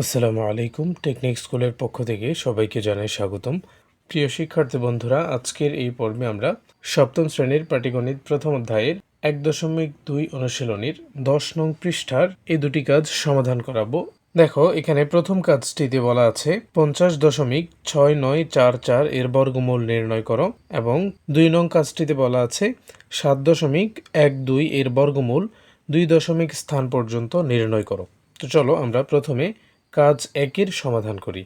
আসসালামু আলাইকুম। টেকনিক স্কুলের পক্ষ থেকে সবাইকে জানাই স্বাগতম। প্রিয় শিক্ষার্থী বন্ধুরা, আজকের এই পর্বে আমরা সপ্তম শ্রেণির পাটিগণিত প্রথম অধ্যায়ের এক দশমিক দুই অনুশীলনীর দশ নং পৃষ্ঠার এই দুটি কাজ সমাধান করাবো। দেখো, এখানে প্রথম কাজটিতে বলা আছে, পঞ্চাশ দশমিক ছয় নয় চার চার এর বর্গমূল নির্ণয় করো এবং দুই নং কাজটিতে বলা আছে, সাত দশমিক এক দুই এর বর্গমূল দুই দশমিক স্থান পর্যন্ত নির্ণয় করো। তো চলো আমরা প্রথমে কাজ একের সমাধান করি।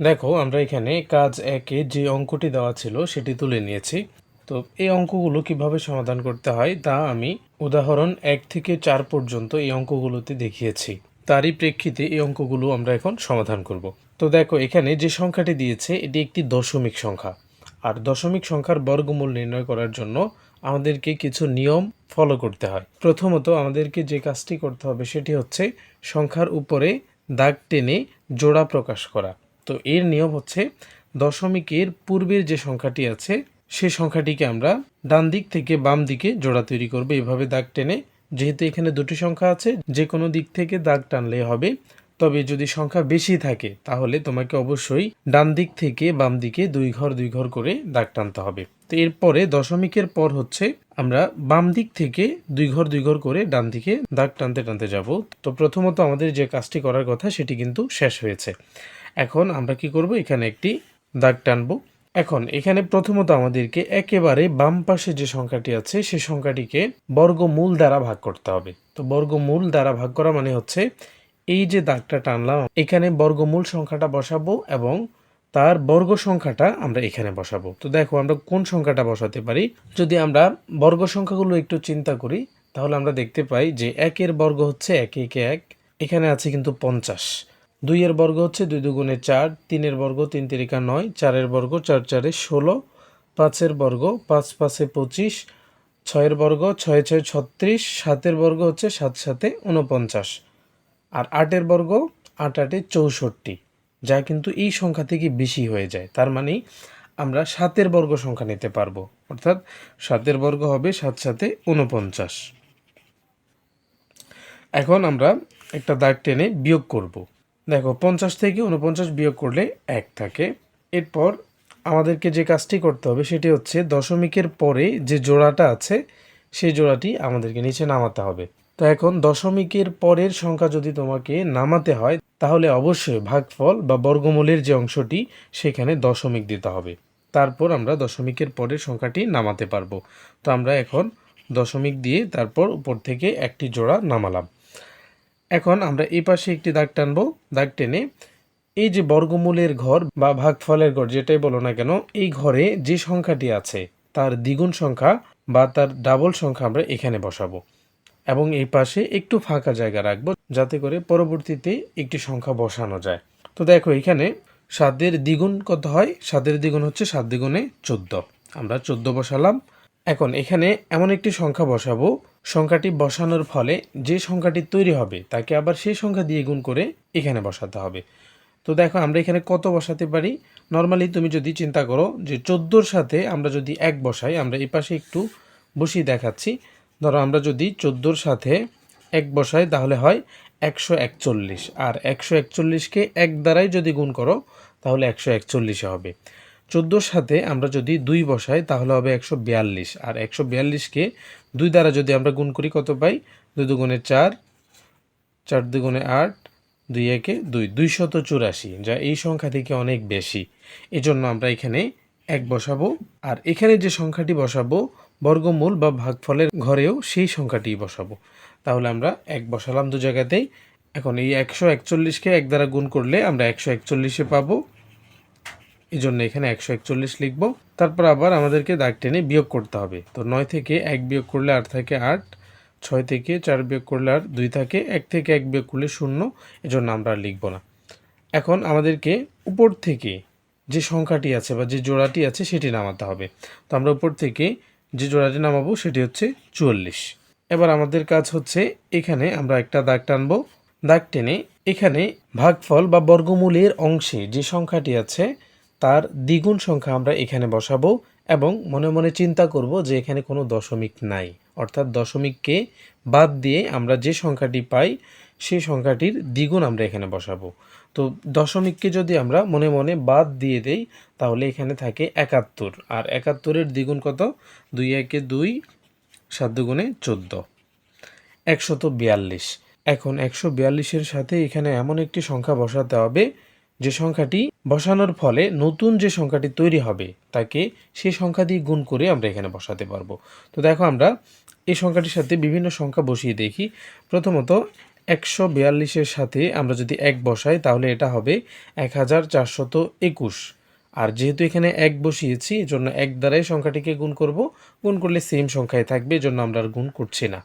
দেখো, আমরা এখানে কাজ একে যে অঙ্কটি দেওয়া ছিল সেটি তুলে নিয়েছি। তো এই অঙ্কগুলো কীভাবে সমাধান করতে হয় তা আমি উদাহরণ এক থেকে চার পর্যন্ত এই অঙ্কগুলোতে দেখিয়েছি। তারই প্রেক্ষিতে এই অঙ্কগুলো আমরা এখন সমাধান করব। তো দেখো, এখানে যে সংখ্যাটি দিয়েছে, এটি একটি দশমিক সংখ্যা। আর দশমিক সংখ্যার বর্গমূল নির্ণয় করার জন্য আমাদেরকে কিছু নিয়ম ফলো করতে হয়। প্রথমত আমাদেরকে যে কাজটি করতে হবে সেটি হচ্ছে সংখ্যার উপরে দাগ টেনে জোড়া প্রকাশ করা। তো এর নিয়ম হচ্ছে দশমিকের পূর্বের যে সংখ্যাটি আছে, সে সংখ্যাটিকে আমরা ডান দিক থেকে বাম দিকে জোড়া তৈরি করব। এভাবে দাগ টেনে, যেহেতু এখানে দুটি সংখ্যা আছে, যে কোনো দিক থেকে দাগ টানলে হবে। তবে যদি সংখ্যা বেশি থাকে, তাহলে তোমাকে অবশ্যই ডান দিক থেকে বাম দিকে দুই ঘর দুই ঘর করে দাগ টানতে হবে। তো এরপরে দশমিকের পর হচ্ছে আমরা বাম দিক থেকে দুই ঘর দুই ঘর করে ডান দিকে দাগ টানতে টানতে যাব। তো প্রথমত আমাদের যে কাজটি করার কথা সেটি কিন্তু শেষ হয়েছে। এখন আমরা কি করব? এখানে একটি দাগ টানবো। এখন এখানে প্রথমত আমাদেরকে একেবারে বাম পাশে যে সংখ্যাটি আছে সেই সংখ্যাটিকে বর্গমূল দ্বারা ভাগ করতে হবে। তো বর্গমূল দ্বারা ভাগ করা মানে হচ্ছে এই যে দাগটা টানলাম, এখানে বর্গমূল সংখ্যাটা বসাবো এবং তার বর্গ সংখ্যাটা আমরা এখানে বসাবো। তো দেখো, আমরা কোন সংখ্যাটা বসাতে পারি? যদি আমরা বর্গ সংখ্যাগুলো একটু চিন্তা করি, তাহলে আমরা দেখতে পাই যে একের বর্গ হচ্ছে এক, একে এক, এখানে আছে কিন্তু পঞ্চাশ। দুইয়ের বর্গ হচ্ছে দুই দুগুণে চার, তিনের বর্গ তিন তিরিকা নয়, চারের বর্গ চার চারে ষোলো, পাঁচের বর্গ পাঁচ পাঁচে পঁচিশ, ছয়ের বর্গ ছয় ছয় ছত্রিশ, সাতের বর্গ হচ্ছে সাত সাতে উনপঞ্চাশ আর আটের বর্গ আট আটে চৌষট্টি। যা কিন্তু এই সংখ্যা থেকে বেশি হয়ে যায়। তার মানে আমরা সাতের বর্গ সংখ্যা নিতে পারব। অর্থাৎ সাতের বর্গ হবে সাত সাথে উনপঞ্চাশ এখন আমরা একটা দাগ টেনে বিয়োগ করব। দেখো, পঞ্চাশ থেকে উনপঞ্চাশ বিয়োগ করলে এক থাকে। এরপর আমাদেরকে যে কাজটি করতে হবে সেটি হচ্ছে দশমিকের পরে যে জোড়াটা আছে, সেই জোড়াটি আমাদেরকে নিচে নামাতে হবে। তো এখন দশমিকের পরের সংখ্যা যদি তোমাকে নামাতে হয় তাহলে অবশ্যই ভাগফল বা বর্গমূলের যে অংশটি, সেখানে দশমিক দিতে হবে। তারপর আমরা দশমিকের পরের সংখ্যাটি নামাতে পারব। তো আমরা এখন দশমিক দিয়ে তারপর উপর থেকে একটি জোড়া নামালাম। এখন আমরা এই পাশে একটি দাগ টানবো। দাগ টেনে এই যে বর্গমূলের ঘর বা ভাগফলের ঘর, যেটাই বলো না কেন, এই ঘরে যে সংখ্যাটি আছে, তার দ্বিগুণ সংখ্যা বা তার ডাবল সংখ্যা আমরা এখানে বসাবো। এবং এই পাশে একটু ফাঁকা জায়গা রাখব, যাতে করে পরবর্তীতে একটি সংখ্যা বসানো যায়। তো দেখো এখানে সাতের দ্বিগুণ কত হয়? সাতের দ্বিগুণ হচ্ছে সাত দ্বিগুণে চোদ্দ। আমরা চোদ্দ বসালাম। এখন এখানে এমন একটি সংখ্যা বসাবো। সংখ্যাটি বসানোর ফলে যে সংখ্যাটি তৈরি হবে, তাকে আবার সেই সংখ্যা দিয়ে গুণ করে এখানে বসাতে হবে। তো দেখো আমরা এখানে কত বসাতে পারি? নর্মালি তুমি যদি চিন্তা করো যে চোদ্দোর সাথে আমরা যদি এক বসাই, আমরা এই পাশে একটু বসিয়ে দেখাচ্ছি। ধরো আমরা যদি চোদ্দোর সাথে এক বসাই, তাহলে হয় একশো একচল্লিশ। আর একশো একচল্লিশকে এক দ্বারাই যদি গুণ করো, তাহলে একশো একচল্লিশে হবে। চোদ্দোর সাথে আমরা যদি দুই বসাই, তাহলে হবে একশো বিয়াল্লিশ। আর একশো বিয়াল্লিশকে দুই দ্বারা যদি আমরা গুণ করি, কত পাই? দুই দুগুণে চার চার দুগুণে আট, দুই একে দুই, দুইশত চুরাশি, যা এই সংখ্যা থেকে অনেক বেশি। এজন্য আমরা এখানে এক বসাবো। আর এখানে যে সংখ্যাটি বসাবো বর্গমূল বা ভাগফলের ঘরেও সেই সংখ্যাটি বসাবো। তাহলে আমরা এক বসালাম দু জায়গাতেই। এখন এই একশো একচল্লিশকে এক দ্বারা গুণ করলে আমরা একশো একচল্লিশে পাবো। এই জন্য এখানে একশো একচল্লিশ লিখব। তারপর আবার আমাদেরকে দাগ টেনে বিয়োগ করতে হবে। তো নয় থেকে এক বিয়োগ করলে আট থাকে আট, ছয় থেকে চার বিয়োগ করলে আর দুই থাকে এক থেকে এক বিয়োগ করলে শূন্য। এজন্য আমরা আর লিখব না। এখন আমাদেরকে উপর থেকে যে সংখ্যাটি আছে বা যে জোড়াটি আছে সেটি নামাতে হবে। তো আমরা উপর থেকে যে জোড়াটি নামাবো সেটি হচ্ছে চুয়াল্লিশ। এবার আমাদের কাজ হচ্ছে এখানে আমরা একটা দাগ টানবো। দাগ টেনে এখানে ভাগফল বা বর্গমূলের অংশে যে সংখ্যাটি আছে, তার দ্বিগুণ সংখ্যা আমরা এখানে বসাবো এবং মনে মনে চিন্তা করব যে এখানে কোনো দশমিক নাই। অর্থাৎ দশমিককে বাদ দিয়ে আমরা যে সংখ্যাটি পাই সেই সংখ্যাটির দ্বিগুণ আমরা এখানে বসাবো। তো দশমিককে যদি আমরা মনে মনে বাদ দিয়ে দেই, তাহলে এখানে থাকে একাত্তর। আর একাত্তরের দ্বিগুণ কত? দুই একে দুই, সাত দুগুণে চোদ্দ। একশত বিয়াল্লিশ। এখন একশো বিয়াল্লিশের সাথে এখানে এমন একটি সংখ্যা বসাতে হবে, যে সংখ্যাটি বসানোর ফলে নতুন যে সংখ্যাটি তৈরি হবে, তাকে সেই সংখ্যা দিয়ে গুণ করে আমরা এখানে বসাতে পারব। তো দেখো আমরা এই সংখ্যাটির সাথে বিভিন্ন সংখ্যা বসিয়ে দেখি। প্রথমত একশো বিয়াল্লিশের সাথে আমরা যদি এক বসাই, তাহলে এটা হবে এক হাজার চারশত একুশ। আর যেহেতু এখানে এক বসিয়েছি, এজন্য এক দ্বারাই সংখ্যাটিকে গুণ করব। গুণ করলে সেম সংখ্যায় থাকবে, এজন্য আমরা আর গুণ করছি না।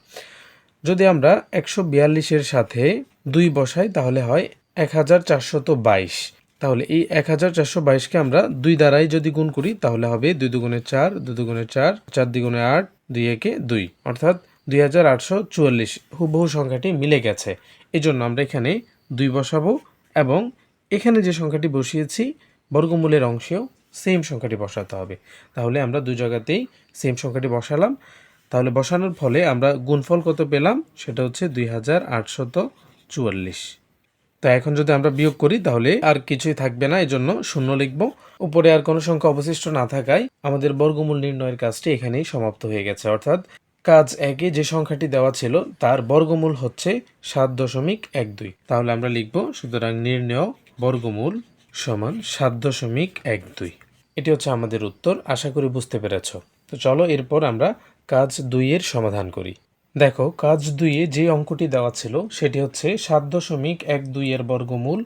যদি আমরা একশো বিয়াল্লিশের সাথে দুই বসাই, তাহলে হয় এক হাজার চারশত বাইশ। তাহলে এই এক হাজার চারশো বাইশকে আমরা দুই দ্বারাই যদি গুণ করি, তাহলে হবে দুই দুগুণে চার, দুই দুগুণে চার চার দ্বিগুণে আট, দুই একে দুই। অর্থাৎ দুই হাজার আটশো চুয়াল্লিশ হুবহু সংখ্যাটি মিলে গেছে। এই জন্য আমরা এখানে দুই বসাবো এবং এখানে যে সংখ্যাটি বসিয়েছি, বর্গমূলের অংশেও সেম সংখ্যাটি বসাতে হবে। তাহলে আমরা দুই জায়গাতেই সেম সংখ্যাটি বসালাম। তাহলে বসানোর ফলে আমরা গুণফল কত পেলাম? সেটা হচ্ছে দুই হাজার আটশত চুয়াল্লিশ। তো এখন যদি আমরা বিয়োগ করি, তাহলে আর কিছুই থাকবে না এই জন্য শূন্য লিখব। উপরে আর কোনো সংখ্যা অবশিষ্ট না থাকায় আমাদের বর্গমূল নির্ণয়ের কাজটি এখানেই সমাপ্ত হয়ে গেছে। অর্থাৎ কাজ একে যে সংখ্যাটি দেওয়া ছিল, তার বর্গমূল হচ্ছে সাত দশমিক এক দুই। তাহলে আমরা লিখব, সুতরাং নির্ণয় বর্গমূল সমান সাত দশমিক এক দুই। এটি হচ্ছে আমাদের উত্তর, আশা করি বুঝতে পেরেছ। তো চলো এরপর আমরা কাজ দুইয়ের সমাধান করি। দেখো, কাজ দুইয়ে যে অঙ্কটি দেওয়া ছিল, সেটি হচ্ছে সাত দশমিক এক দুইয়ের বর্গমূল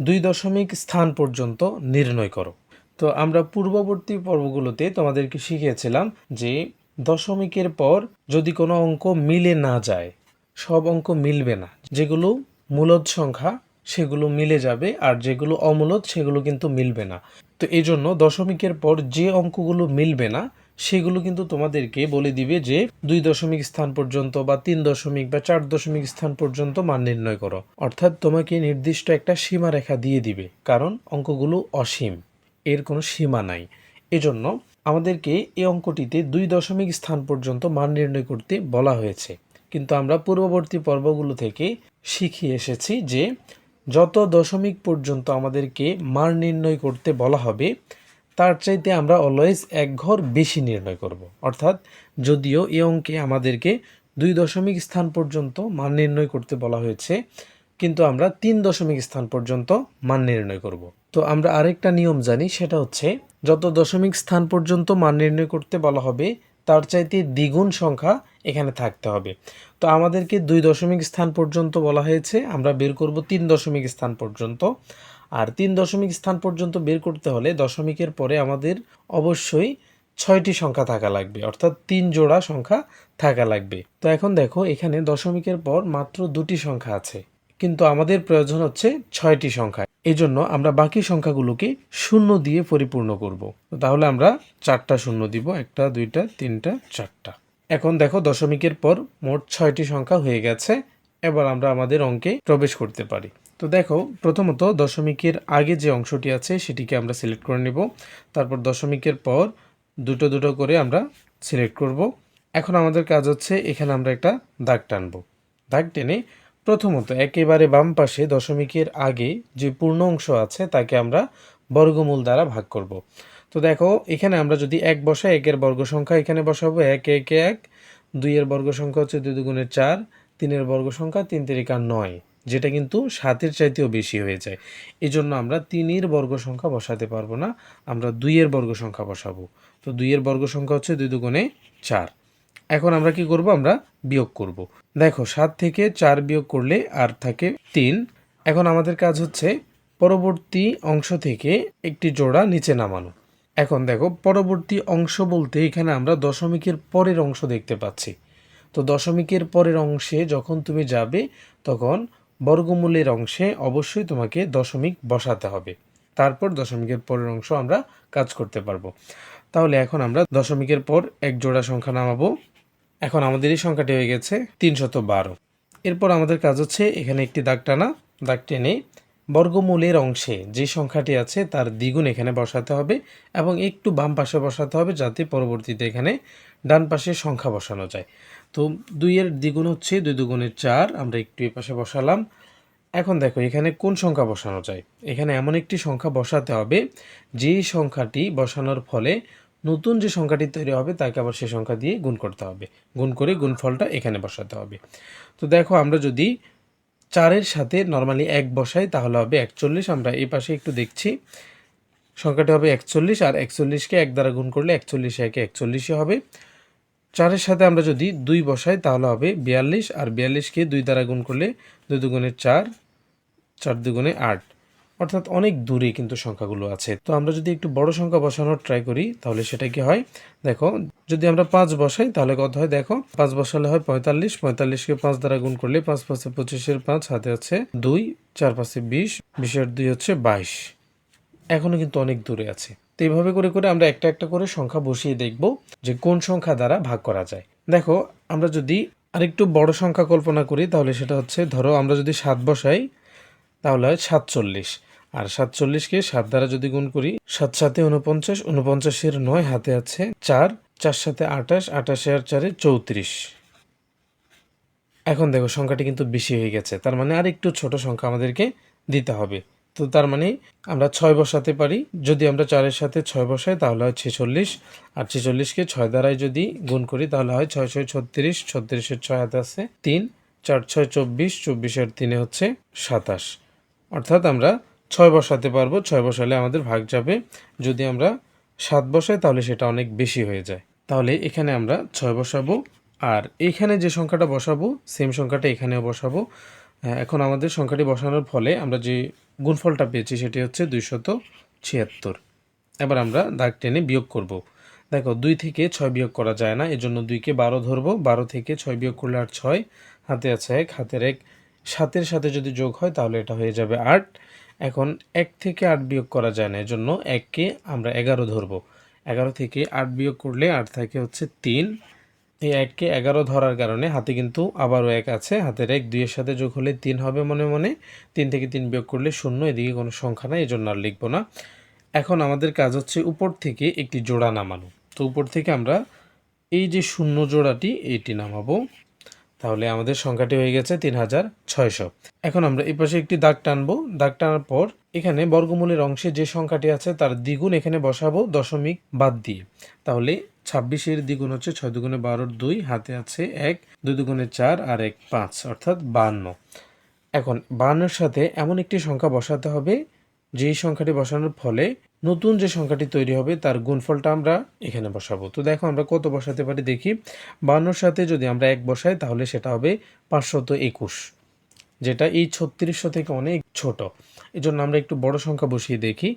দুই দশমিক স্থান পর্যন্ত নির্ণয় করো। তো আমরা পূর্ববর্তী পর্বগুলোতে তোমাদেরকে শিখিয়েছিলাম যে দশমিকের পর যদি কোনো অঙ্ক মিলে না যায়, সব অঙ্ক মিলবে না। যেগুলো মূলদ সংখ্যা, সেগুলো মিলে যাবে, আর যেগুলো অমূলদ, সেগুলো কিন্তু মিলবে না। তো এই জন্য দশমিকের পর যে অঙ্কগুলো মিলবে না, সেগুলো কিন্তু তোমাদেরকে বলে দিবে যে দুই দশমিক স্থান পর্যন্ত বা তিন দশমিক বা চার দশমিক স্থান পর্যন্ত মান নির্ণয় করো। অর্থাৎ তোমাকে নির্দিষ্ট একটা সীমারেখা দিয়ে দিবে, কারণ অঙ্কগুলো অসীম। এর কোনো সীমা নাই। এজন্য আমাদেরকে এই অঙ্কটিতে দুই দশমিক স্থান পর্যন্ত মান নির্ণয় করতে বলা হয়েছে কিন্তু আমরা পূর্ববর্তী পর্বগুলো থেকে শিখে এসেছি যে যত দশমিক পর্যন্ত আমাদেরকে মান নির্ণয় করতে বলা হবে, তার চাইতে আমরা অলওয়েজ এক ঘর বেশি নির্ণয় করব। অর্থাৎ যদিও এই অঙ্কে আমাদেরকে দুই দশমিক স্থান পর্যন্ত মান নির্ণয় করতে বলা হয়েছে কিন্তু আমরা তিন দশমিক স্থান পর্যন্ত মান নির্ণয় করব। তো আমরা আরেকটা নিয়ম জানি, সেটা হচ্ছে যত দশমিক স্থান পর্যন্ত মান নির্ণয় করতে বলা হবে, তার চাইতে দ্বিগুণ সংখ্যা এখানে থাকতে হবে। তো আমাদেরকে দুই দশমিক স্থান পর্যন্ত বলা হয়েছে, আমরা বের করব তিন দশমিক স্থান পর্যন্ত। আর তিন দশমিক স্থান পর্যন্ত বের করতে হলে দশমিকের পরে আমাদের অবশ্যই ছয়টি সংখ্যা থাকা লাগবে, অর্থাৎ তিন জোড়া সংখ্যা থাকা লাগবে। তো এখন দেখো, এখানে দশমিকের পর মাত্র দুটি সংখ্যা আছে। কিন্তু আমাদের প্রয়োজন হচ্ছে ছয়টি সংখ্যা। এই জন্য আমরা বাকি সংখ্যাগুলোকে শূন্য দিয়ে পরিপূর্ণ করব। তাহলে আমরা চারটা শূন্য দিব, একটা, দুইটা, তিনটা, চারটা। এখন দেখো দশমিকের পর মোট ছয়টি সংখ্যা হয়ে গেছে, এবার আমরা আমাদের অঙ্কে প্রবেশ করতে পারি। তো দেখো, প্রথমত দশমিকের আগে যে অংশটি আছে সেটিকে আমরা সিলেক্ট করে নেব। তারপর দশমিকের পর দুটো দুটো করে আমরা সিলেক্ট করব। এখন আমাদের কাজ হচ্ছে এখানে আমরা একটা দাগ টানবো। দাগ টেনে প্রথমত, একেবারে বাম পাশে দশমিকের আগে যে পূর্ণ অংশ আছে, তাকে আমরা বর্গমূল দ্বারা ভাগ করব। তো দেখো, এখানে আমরা যদি এক বসাই, একের বর্গ সংখ্যা এখানে বসাবো, এক এক এক। দুইয়ের বর্গ সংখ্যা হচ্ছে দুই দুগুণের চার, তিনের বর্গ সংখ্যা তিন তিরিকা নয়, যেটা কিন্তু সাতের চাইতেও বেশি হয়ে যায়। এই জন্য আমরা তিনের বর্গ সংখ্যা বসাতে পারব না, আমরা দুইয়ের বর্গ সংখ্যা বসাবো। তো দুইয়ের বর্গ সংখ্যা হচ্ছে দুই দুগুণে চার। এখন আমরা কি করব? আমরা বিয়োগ করব। দেখো, সাত থেকে চার বিয়োগ করলে আর থাকে তিন। এখন আমাদের কাজ হচ্ছে পরবর্তী অংশ থেকে একটি জোড়া নিচে নামানো। এখন দেখো, পরবর্তী অংশ বলতে এখানে আমরা দশমিকের পরের অংশ দেখতে পাচ্ছি। তো দশমিকের পরের অংশে যখন তুমি যাবে, তখন বর্গমূলের অংশে অবশ্যই তোমাকে দশমিক বসাতে হবে। তারপর দশমিকের পরের অংশ আমরা কাজ করতে পারব। তাহলে এখন আমরা দশমিকের পর এক জোড়া সংখ্যা নামাবো। এখন আমাদের এই সংখ্যাটি হয়ে গেছে তিনশত বারো। এরপর আমাদের কাজ হচ্ছে এখানে একটি দাগ টানা দাগ টেনে বর্গমূলের অংশে যে সংখ্যাটি আছে তার দ্বিগুণ এখানে বসাতে হবে এবং একটু বাম পাশে বসাতে হবে যাতে পরবর্তীতে এখানে ডান পাশে সংখ্যা বসানো যায়। তো দুইয়ের দ্বিগুণ হচ্ছে দুই দুগুণের চার, আমরা একটু এই পাশে বসালাম। এখন দেখো এখানে কোন সংখ্যা বসানো যায়? এখানে এমন একটি সংখ্যা বসাতে হবে যেই সংখ্যাটি বসানোর ফলে নতুন যে সংখ্যাটি তৈরি হবে, তাকে আবার সেই সংখ্যা দিয়ে গুণ করতে হবে। গুণ করে গুণফলটা এখানে বসাতে হবে। তো দেখো, আমরা যদি চারের সাথে নর্মালি এক বসাই, তাহলে হবে একচল্লিশ। আমরা এই পাশে একটু দেখছি, সংখ্যাটি হবে একচল্লিশ, আর একচল্লিশকে এক দ্বারা গুণ করলে একচল্লিশ একে একচল্লিশই হবে। চারের সাথে আমরা যদি দুই বসাই, তাহলে হবে বিয়াল্লিশ, আর বিয়াল্লিশকে দুই দ্বারা গুণ করলে দুই দুগুণে চার চার দুগুণে আট। অর্থাৎ অনেক দূরে কিন্তু সংখ্যাগুলো আছে। তো আমরা যদি একটু বড় সংখ্যা বসানোর ট্রাই করি, তাহলে সেটা কি হয়? দেখো, যদি আমরা পাঁচ বসাই, তাহলে কত হয়? দেখো, পাঁচ বসালে হয় পঁয়তাল্লিশ, পঁয়তাল্লিশকে পাঁচ দ্বারা গুণ করলে পাঁচ পাঁচে পঁচিশের পাঁচ, হাতে আছে দুই, চার পাঁচে বিশ, বিশের দুই হচ্ছে বাইশ। এখনও কিন্তু অনেক দূরে আছে। তো এইভাবে করে করে আমরা একটা একটা করে সংখ্যা বসিয়ে দেখব যে কোন সংখ্যা দ্বারা ভাগ করা যায়। দেখো, আমরা যদি আরেকটু বড় সংখ্যা কল্পনা করি, তাহলে সেটা হচ্ছে, ধরো আমরা যদি সাত বসাই তাহলে হয় সাতচল্লিশ। আর সাতচল্লিশকে সাত দ্বারা যদি গুণ করি সাত সাথে উনপঞ্চাশ উনপঞ্চাশের নয় হাতে আছে চার চার সাথে আঠাশ, আঠাশে আর চারে চৌত্রিশ। এখন দেখো সংখ্যাটি কিন্তু বেশি হয়ে গেছে, তার মানে আর একটু ছোট সংখ্যা আমাদেরকে দিতে হবে। তো তার মানে আমরা ছয় বসাতে পারি, যদি আমরা চারের সাথে ছয় বসাই তাহলে হয় ছেচল্লিশ, আর ছেচল্লিশকে ছয় দ্বারাই যদি গুণ করি তাহলে হয় ছয় ছয় ছত্রিশ, ছত্রিশের ছয় হাতে আছে তিন চার ছয় চব্বিশ, চব্বিশের তিনে হচ্ছে সাতাশ। অর্থাৎ আমরা ছয় বসাতে পারব, ছয় বসালে আমাদের ভাগ যাবে। যদি আমরা সাত বসাই, তাহলে সেটা অনেক বেশি হয়ে যায়। তাহলে এখানে আমরা ছয় বসাবো, আর এখানে যে সংখ্যাটা বসাবো সেম সংখ্যাটা এখানেও বসাবো। এখন আমাদের সংখ্যাটি বসানোর ফলে আমরা যে গুণফলটা পেয়েছি, সেটি হচ্ছে দুইশত ছিয়াত্তর। এবার আমরা দাগ টেনে বিয়োগ করব। দেখো, দুই থেকে ছয় বিয়োগ করা যায় না, এজন্য দুইকে বারো ধরবো। বারো থেকে ছয় বিয়োগ করলে আর ছয়, হাতে আছে এক, হাতের এক সাতের সাথে যদি যোগ হয়, তাহলে এটা হয়ে যাবে আট। এখন এক থেকে আট বিয়োগ করা যায় না, এজন্য এককে আমরা এগারো ধরবো। এগারো থেকে আট বিয়োগ করলে আট থাকে হচ্ছে তিন। এই এককে এগারো ধরার কারণে হাতে কিন্তু আবারও এক আছে। হাতের এক দুইয়ের সাথে যোগ হলে তিন হবে মনে মনে। তিন থেকে তিন বিয়োগ করলে শূন্য, এদিকে কোনো সংখ্যা নাই এই জন্য আর লিখব না। এখন আমাদের কাজ হচ্ছে উপর থেকে একটি জোড়া নামানো। তো উপর থেকে আমরা এই যে শূন্য জোড়াটি, এটি নামাবো। তাহলে আমাদের সংখ্যাটি হয়ে গেছে তিন হাজার ছয়শো। এখন আমরা এই পাশে একটি দাগ টানবো। দাগ টানার পর এখানে বর্গমূলের অংশে যে সংখ্যাটি আছে তার দ্বিগুণ এখানে বসাবো দশমিক বাদ দিয়ে। তাহলে ছাব্বিশের দ্বিগুণ হচ্ছে ছয় দুগুণে বারোর দুই, হাতে আছে এক, দুই দুগুণে চার আর এক পাঁচ, অর্থাৎ বান্ন। এখন বান্নর সাথে এমন একটি সংখ্যা বসাতে হবে, যেই সংখ্যাটি বসানোর ফলে নতুন যে সংখ্যাটি তৈরি হবে, তার গুণফলটা আমরা এখানে বসাবো। তো দেখো, আমরা কত বসাতে পারি দেখি। বান্নর সাথে যদি আমরা এক বসাই, তাহলে সেটা হবে পাঁচশত একুশ, যেটা এই ছত্রিশশো থেকে অনেক ছোট। এই জন্য আমরা একটু বড় সংখ্যা বসিয়ে দেখি।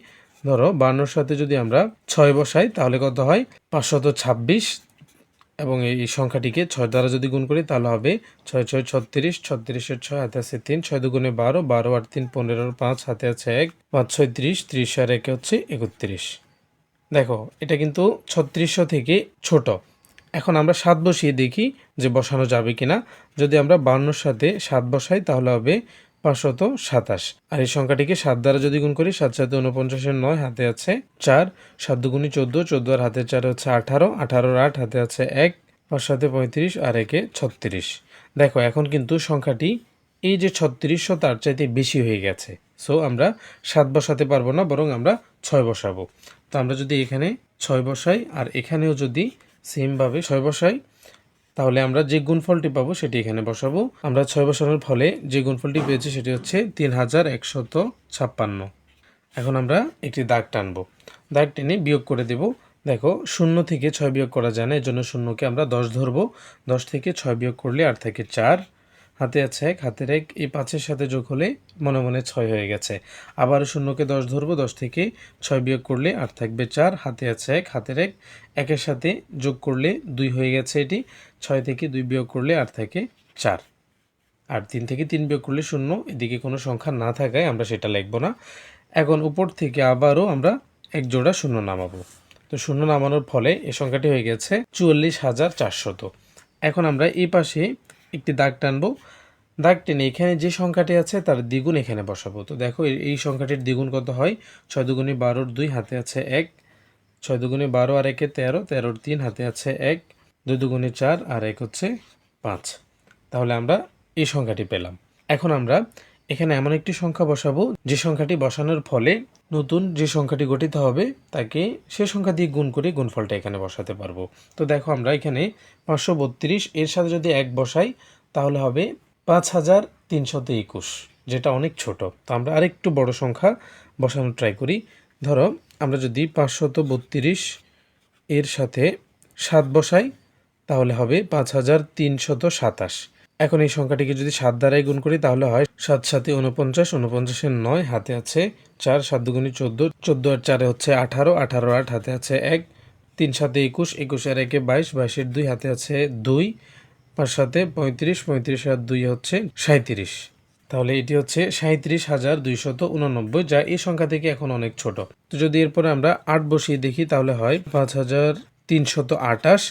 ধরো, বান্নর সাথে যদি আমরা ছয় বসাই, তাহলে কত হয়? পাঁচশত ছাব্বিশ এবং এই সংখ্যাটিকে ছয় দ্বারা যদি গুণ করি, তাহলে হবে ছয় ছয় ছত্রিশ ছত্রিশের ছয়, হাতে আছে তিন, ছয় দুগুণে বারো বারো আর তিন পনেরোর পাঁচ, হাতে আছে এক, পাঁচ ছয় ত্রিশ ত্রিশ আর একে হচ্ছে একত্রিশ। দেখো, এটা কিন্তু ছত্রিশশো থেকে ছোট। এখন আমরা সাত বসিয়ে দেখি যে বসানো যাবে কিনা। যদি আমরা বান্নর সাথে সাত বসাই, তাহলে হবে পাঁচশত সাতাশ। আর এই সংখ্যাটিকে সাত দ্বারা যদি গুণ করি, সাত সাথে উনপঞ্চাশের নয় হাতে আছে চার, সাত দুগুণি চোদ্দ চোদ্দ আর হাতে চার হচ্ছে আঠারো, আঠারোর আট হাতে আছে এক, পাঁচ সাথে পঁয়ত্রিশ আর একে ছত্রিশ। দেখো, এখন কিন্তু সংখ্যাটি এই যে ছত্রিশশো তার চাইতে বেশি হয়ে গেছে। সো আমরা সাত বসাতে পারব না, বরং আমরা ছয় বসাবো। তো আমরা যদি এখানে ছয় বসাই, আর এখানেও যদি সেমভাবে ছয় বসাই তাহলে আমরা যে গুণফলটি পাবো সেটি এখানে বসাবো। আমরা ছয় বসানোর ফলে যে গুণফলটি পেয়েছি সেটি হচ্ছে তিন হাজার একশত ছাপ্পান্ন। এখন আমরা একটি দাগ টানবো। দাগ টেনে বিয়োগ করে দেব। দেখো, শূন্য থেকে ছয় বিয়োগ করা যায় না এর জন্য শূন্যকে আমরা দশ ধরবো। দশ থেকে ছয় বিয়োগ করলে আর থাকে চার। হাতে আছে এক, হাতের এক, এই পাঁচের সাথে যোগ হলে মনে মনে ছয় হয়ে গেছে। আবার শূন্যকে দশ ধরবো, দশ থেকে ছয় বিয়োগ করলে আর থাকবে চার, হাতে আছে এক, হাতের এক, একের সাথে যোগ করলে দুই হয়ে গেছে এটি, ছয় থেকে দুই বিয়োগ করলে আর থাকে চার। আর তিন থেকে তিন বিয়োগ করলে শূন্য, এদিকে কোনো সংখ্যা না থাকায় আমরা সেটা লিখব না। এখন উপর থেকে আবারও আমরা এক জোড়া শূন্য নামাবো। তো শূন্য নামানোর ফলে এ সংখ্যাটি হয়ে গেছে চুয়াল্লিশ হাজার চারশত। এখন আমরা এই পাশে একটি দাগ টানবো। দাগ টেনে এখানে যে সংখ্যাটি আছে তার দ্বিগুণ এখানে বসাবো। তো দেখো এই- সংখ্যাটির দ্বিগুণ কত হয়? ছয় দুগুণে বারোর দুই হাতে আছে এক। ছয় দুগুণে বারো আর একে তেরো, তেরোর তিন হাতে আছে এক। দুই দুগুণে চার আর এক হচ্ছে পাঁচ। তাহলে আমরা এই সংখ্যাটি পেলাম। এখন আমরা এখানে এমন একটি সংখ্যা বসাবো, যে সংখ্যাটি বসানোর ফলে নতুন যে সংখ্যাটি গঠিত হবে, তাকে সে সংখ্যা দিয়ে গুণ করে গুণফলটা এখানে বসাতে পারব। তো দেখো আমরা এখানে পাঁচশো বত্রিশ, এর সাথে যদি এক বসাই, তাহলে হবে পাঁচ হাজার তিনশত একুশ, যেটা অনেক ছোট। তো আমরা আরেকটু বড় সংখ্যা বসানোর ট্রাই করি। ধরো, আমরা যদি পাঁচশত বত্রিশ এর সাথে সাত বসাই, তাহলে হবে পাঁচ হাজার তিনশত সাতাশ। এখন এই সংখ্যাটিকে যদি সাত দ্বারাই গুণ করি, তাহলে হয় সাত সাতে উনপঞ্চাশ উনপঞ্চাশের নয় হাতে আছে চার, সাত দুগুণি চোদ্দ চোদ্দ আর চারে হচ্ছে আঠারো আঠারো আট হাতে আছে এক, তিন সাতে একুশ একুশ একুশের একে বাইশ, বাইশের দুই হাতে আছে দুই, পাঁচ সাথে পঁয়ত্রিশ পঁয়ত্রিশ আর দুই হচ্ছে সাঁত্রিশ তাহলে এটি হচ্ছে সাঁত্রিশ হাজার দুইশত উননব্বই যা এই সংখ্যা থেকে এখন অনেক ছোট। তো যদি এরপরে আমরা আট বসিয়ে দেখি, তাহলে হয় পাঁচ হাজার তিনশত আটাশ।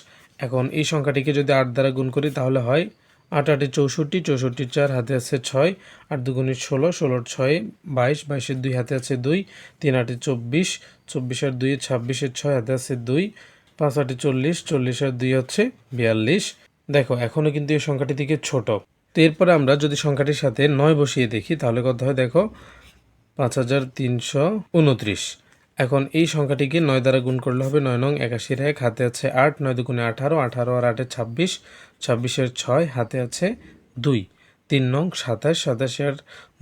এখন এই সংখ্যাটিকে যদি আট দ্বারা গুণ করি, তাহলে হয় আট আটে চৌষট্টি চৌষট্টি চার হাতে আছে ছয়, আট দুগুণে ষোলো, ষোলোর ছয়, বাইশ বাইশের দুই হাতে আছে দুই, তিন আটে চব্বিশ, চব্বিশের দুই, ছাব্বিশের ছয় হাতে আছে দুই, পাঁচ আটে চল্লিশ, চল্লিশের দুই হচ্ছে বিয়াল্লিশ। দেখো এখনও কিন্তু এই সংখ্যাটি থেকে ছোট। তো এরপরে আমরা যদি সংখ্যাটির সাথে নয় বসিয়ে দেখি, তাহলে কত হয় দেখো? পাঁচ হাজার তিনশো উনত্রিশ। এখন এই সংখ্যাটিকে নয় দ্বারা গুণ করলে হবে নয় নং একাশির এক, হাতে আছে আট, নয় দুগুণে আঠারো আঠারো আর আটে ছাব্বিশ, ছাব্বিশের ছয়, হাতে আছে দুই। তিন নং সাতাশ, সাতাশের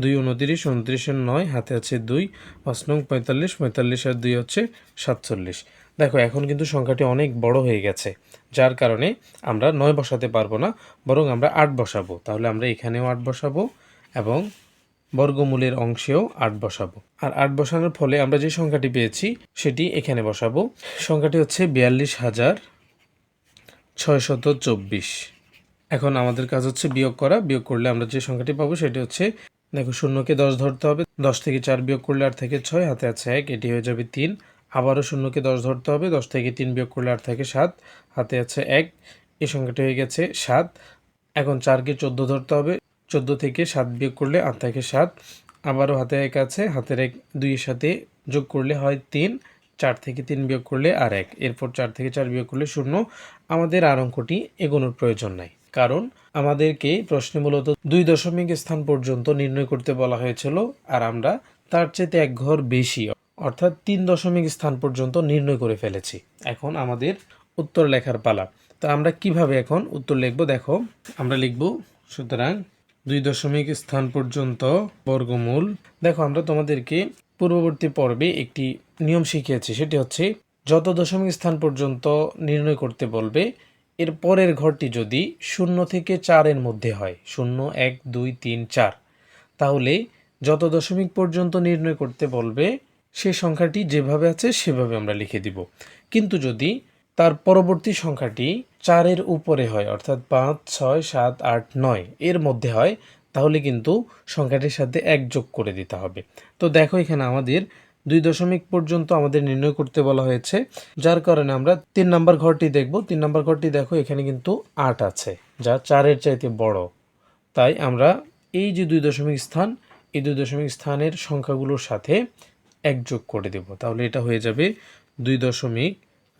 দুই উনত্রিশ, উনত্রিশের নয়, হাতে আছে দুই। পাঁচ নং পঁয়তাল্লিশ, পঁয়তাল্লিশের দুই হচ্ছে সাতচল্লিশ। দেখো, এখন কিন্তু সংখ্যাটি অনেক বড় হয়ে গেছে, যার কারণে আমরা নয় বসাতে পারব না, বরং আমরা আট বসাবো। তাহলে আমরা এখানেও আট বসাবো এবং বর্গমূলের অংশেও আট বসাবো। আর আট বসানোর ফলে আমরা যে সংখ্যাটি পেয়েছি, সেটি এখানে বসাবো। সংখ্যাটি হচ্ছে বিয়াল্লিশ হাজার ছয়শত চব্বিশ। এখন আমাদের কাজ হচ্ছে বিয়োগ করা। বিয়োগ করলে আমরা যে সংখ্যাটি পাবো, সেটি হচ্ছে, দেখো, শূন্যকে দশ ধরতে হবে। দশ থেকে চার বিয়োগ করলে আট থেকে ছয়, হাতে আছে এক, এটি হয়ে যাবে তিন। আবারও শূন্যকে দশ ধরতে হবে। দশ থেকে তিন বিয়োগ করলে আট থেকে সাত, হাতে আছে এক। এই সংখ্যাটি হয়ে গেছে সাত। এখন চারকে চোদ্দ ধরতে হবে। চোদ্দ থেকে সাত বিয়োগ করলে আট থেকে সাত। আবারও হাতে এক আছে, হাতের এক দুইয়ের সাথে যোগ করলে হয় তিন, চার থেকে তিন বিয়োগ করলে আর এক। এরপর চার থেকে চার বিয়োগ করলে শূন্য। আমাদের আর অঙ্কটি এগোনোর প্রয়োজন নাই, কারণ আমাদেরকে প্রশ্নে মূলত দুই দশমিক স্থান পর্যন্ত নির্ণয় করতে বলা হয়েছিল আর আমরা তার চেয়ে এক ঘর বেশি, অর্থাৎ তিন দশমিক স্থান পর্যন্ত নির্ণয় করে ফেলেছি। এখন আমাদের উত্তর লেখার পালা। তা আমরা কীভাবে এখন উত্তর লিখব? দেখো, আমরা লিখব, সুতরাং দুই দশমিক স্থান পর্যন্ত বর্গমূল। দেখো, আমরা তোমাদেরকে পূর্ববর্তী পর্বে একটি নিয়ম শিখিয়েছি, সেটি হচ্ছে যত দশমিক স্থান পর্যন্ত নির্ণয় করতে বলবে, এর পরের ঘরটি যদি শূন্য থেকে চারের মধ্যে হয়, শূন্য, এক, দুই, তিন, চার, তাহলে যত দশমিক পর্যন্ত নির্ণয় করতে বলবে, সে সংখ্যাটি যেভাবে আছে সেভাবে আমরা লিখে দিব। কিন্তু যদি তার পরবর্তী সংখ্যাটি চারের উপরে হয়, অর্থাৎ পাঁচ, ছয়, সাত, আট, নয়। এর মধ্যে হয়, তাহলে কিন্তু সংখ্যাটির সাথে এক যোগ করে দিতে হবে। তো দেখো এখানে আমাদের দুই দশমিক পর্যন্ত আমাদের নির্ণয় করতে বলা হয়েছে, যার কারণে আমরা তিন নাম্বার ঘরটি দেখব। তিন নাম্বার ঘরটি দেখো, এখানে কিন্তু আট আছে, যা চারের চাইতে বড়। তাই আমরা এই যে দুই দশমিক স্থান, এই দুই দশমিক স্থানের সংখ্যাগুলোর সাথে এক যোগ করে দেব। তাহলে এটা হয়ে যাবে দুই দশমিক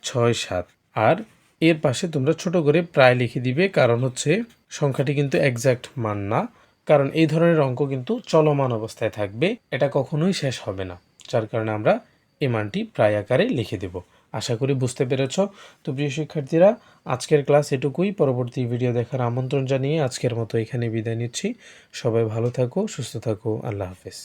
ছয় সাত। আর এর পাশে তোমরা ছোট করে প্রায় লিখে দিবে, কারণ হচ্ছে সংখ্যাটি কিন্তু একজ্যাক্ট মান না, কারণ এই ধরনের অঙ্ক কিন্তু চলমান অবস্থায় থাকবে, এটা কখনোই শেষ হবে না, যার কারণে আমরা এই মানটি প্রায় আকারে লিখে দেব। আশা করি বুঝতে পেরেছ। তো প্রিয় শিক্ষার্থীরা, আজকের ক্লাস এটুকুই, পরবর্তী ভিডিও দেখার আমন্ত্রণ জানিয়ে আজকের মতো এখানে বিদায় নিচ্ছি। সবাই ভালো থাকো, সুস্থ থাকো, আল্লাহ হাফেজ।